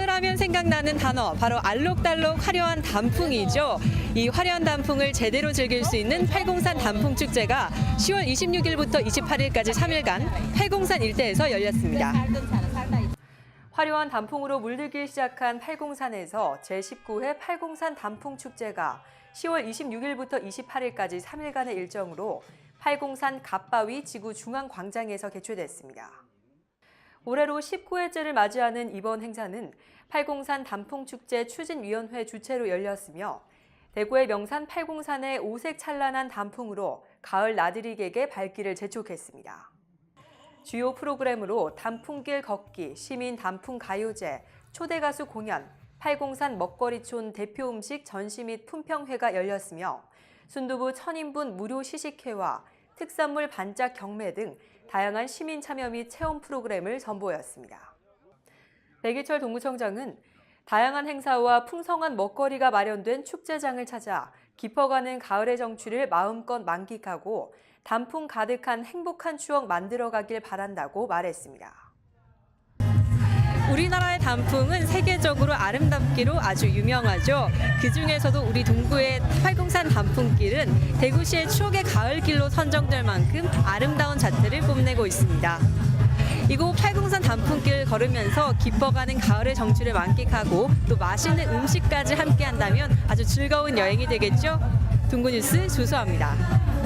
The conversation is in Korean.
가을하면 생각나는 단어 바로 알록달록 화려한 단풍이죠. 이 화려한 단풍을 제대로 즐길 수 있는 팔공산 단풍 축제가 10월 26일부터 28일까지 3일간 팔공산 일대에서 열렸습니다. 화려한 단풍으로 물들기 시작한 팔공산에서 제19회 팔공산 단풍 축제가 10월 26일부터 28일까지 3일간의 일정으로 팔공산 갓바위 지구 중앙 광장에서 개최됐습니다. 올해로 19회째를 맞이하는 이번 행사는 팔공산 단풍축제 추진위원회 주최로 열렸으며 대구의 명산 팔공산의 오색 찬란한 단풍으로 가을 나들이객의 발길을 재촉했습니다. 주요 프로그램으로 단풍길 걷기, 시민 단풍 가요제, 초대 가수 공연, 팔공산 먹거리촌 대표 음식 전시 및 품평회가 열렸으며 순두부 1000인분 무료 시식회와 특산물 반짝 경매 등 다양한 시민 참여 및 체험 프로그램을 선보였습니다. 백일철 동구청장은 다양한 행사와 풍성한 먹거리가 마련된 축제장을 찾아 깊어가는 가을의 정취를 마음껏 만끽하고 단풍 가득한 행복한 추억 만들어가길 바란다고 말했습니다. 우리나라의 단풍은 세계적으로 아름답기로 아주 유명하죠. 그 중에서도 우리 동구의 팔공산 단풍길은 대구시의 추억의 가을길로 선정될 만큼 아름다운 자태를 뽐내고 있습니다. 이곳 팔공산 단풍길 걸으면서 깊어가는 가을의 정취를 만끽하고 또 맛있는 음식까지 함께 한다면 아주 즐거운 여행이 되겠죠. 동구뉴스 조수아입니다.